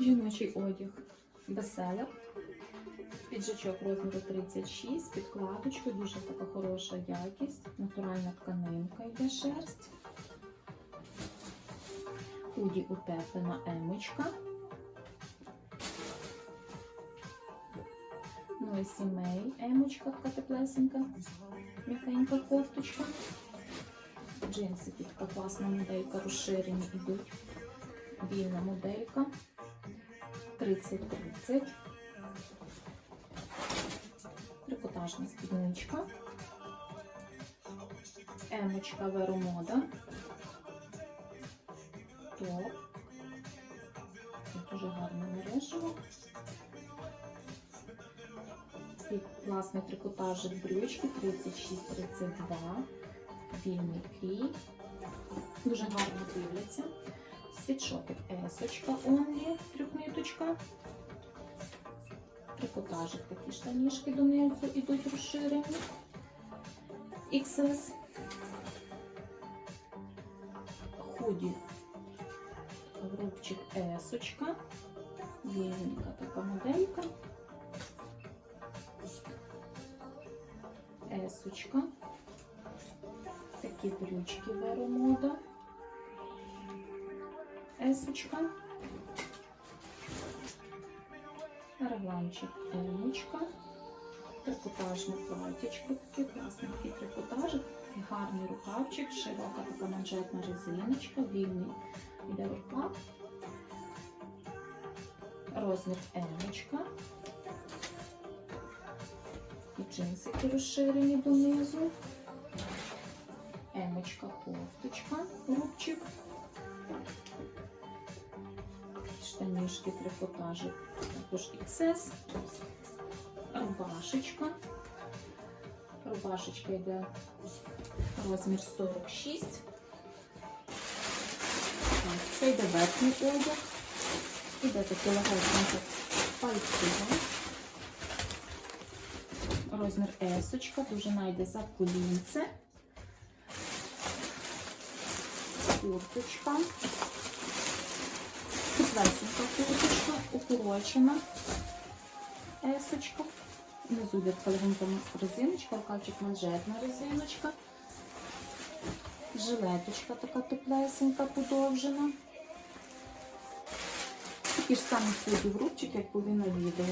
Жіночий одяг веселик. Піджачок розміру 36, підкладочкою, дуже така хороша якість, натуральна тканинка йде шерсть. Худі утеплена емочка. Ну і сімей емочка, така теплесенька, м'якенька кофточка. Джинсики, така моделька, розширені йдуть. Вільна моделька. 30-30. Трикотажна спідничка. Емочка Веромода. Топ. Дуже гарне мережево. І класний трикотажик брючки 36-32. Вільний крій. Дуже гарно дивляться. Світшотик есочка онлі, трьохниточка. Трикотажик такі штанішки донизу ідуть розширені. XS. Худі. Рубчик есочка. Вільненька така моделька. Есочка. Такі брючки веромода. Есочка. Регланчик Емочка. Трикотажне платічко, такий трикотажик, гарний рукавчик, широка така манжетна резиночка, вільний іде рукав. Розмір Емочка. І джинсики розширені донизу. Штанішки, трикотажик, також XS. Рубашечка. Рубашечка йде розмір 46. Так, Це йде верхній одяг. Іде таке легесеньке пальцеве. Розмір есочка, дуже найде за колінце. Курточка. Підвесенька курточка, укорочена есочка. Внизу йде половинка резиночка, рукавчик манжетна резиночка. Жилеточка така теплесенька, подовжена. Такі ж самі худі в рубчик, як були на відео.